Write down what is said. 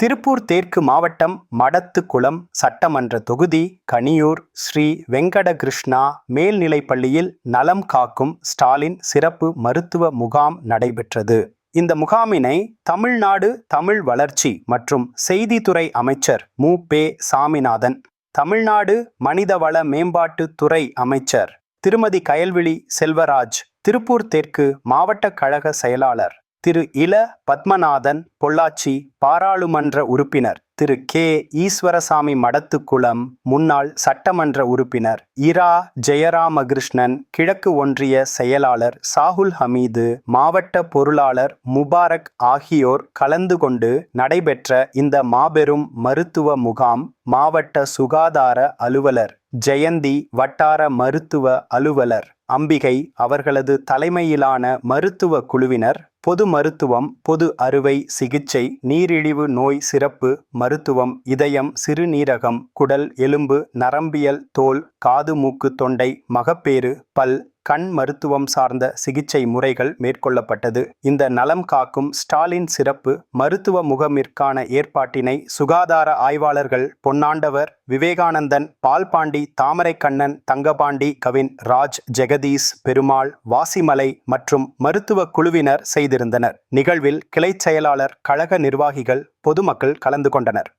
திருப்பூர் தெற்கு மாவட்டம் மடத்துக்குளம் சட்டமன்ற தொகுதி கனியூர் ஸ்ரீ வெங்கடகிருஷ்ணா மேல்நிலைப்பள்ளியில் நலம் காக்கும் ஸ்டாலின் சிறப்பு மருத்துவ முகாம் நடைபெற்றது. இந்த முகாமினை தமிழ்நாடு தமிழ் வளர்ச்சி மற்றும் செய்தித்துறை அமைச்சர் மு. பே. சாமிநாதன் தமிழ்நாடு மனிதவள மேம்பாட்டு துறை அமைச்சர் திருமதி கயல்விழி செல்வராஜ் திருப்பூர் தெற்கு மாவட்ட கழக செயலாளர் திரு இள பத்மநாதன் பொள்ளாச்சி பாராளுமன்ற உறுப்பினர் திரு கே ஈஸ்வரசாமி மடத்துக்குளம் முன்னாள் சட்டமன்ற உறுப்பினர் இரா ஜெயராமகிருஷ்ணன் கிழக்கு ஒன்றிய செயலாளர் சாகுல் ஹமீது மாவட்ட பொருளாளர் முபாரக் ஆகியோர் கலந்து கொண்டு நடைபெற்ற இந்த மாபெரும் மருத்துவ முகாம் மாவட்ட சுகாதார அலுவலர் ஜெயந்தி வட்டார மருத்துவ அலுவலர் அம்பிகை அவர்களது தலைமையிலான மருத்துவ குழுவினர் பொது மருத்துவம் பொது அறுவை சிகிச்சை நீரிழிவு நோய் சிறப்பு மருத்துவம் இதயம் சிறுநீரகம் குடல் எலும்பு நரம்பியல் தோல் காது மூக்கு தொண்டை மகப்பேறு பல் கண் மருத்துவம் சார்ந்த சிகிச்சை முறைகள் மேற்கொள்ளப்பட்டது. இந்த நலம் காக்கும் ஸ்டாலின் சிறப்பு மருத்துவ முகமிற்கான ஏற்பாட்டினை சுகாதார ஆய்வாளர்கள் பொன்னாண்டவர் விவேகானந்தன் பால்பாண்டி தாமரைக்கண்ணன் தங்கபாண்டி கவின் ராஜ் ஜெகதீஷ் பெருமாள் வாசிமலை மற்றும் மருத்துவ குழுவினர் செய்திருந்தனர். நிகழ்வில் கிளைச் செயலாளர் கழக நிர்வாகிகள் பொதுமக்கள் கலந்து கொண்டனர்.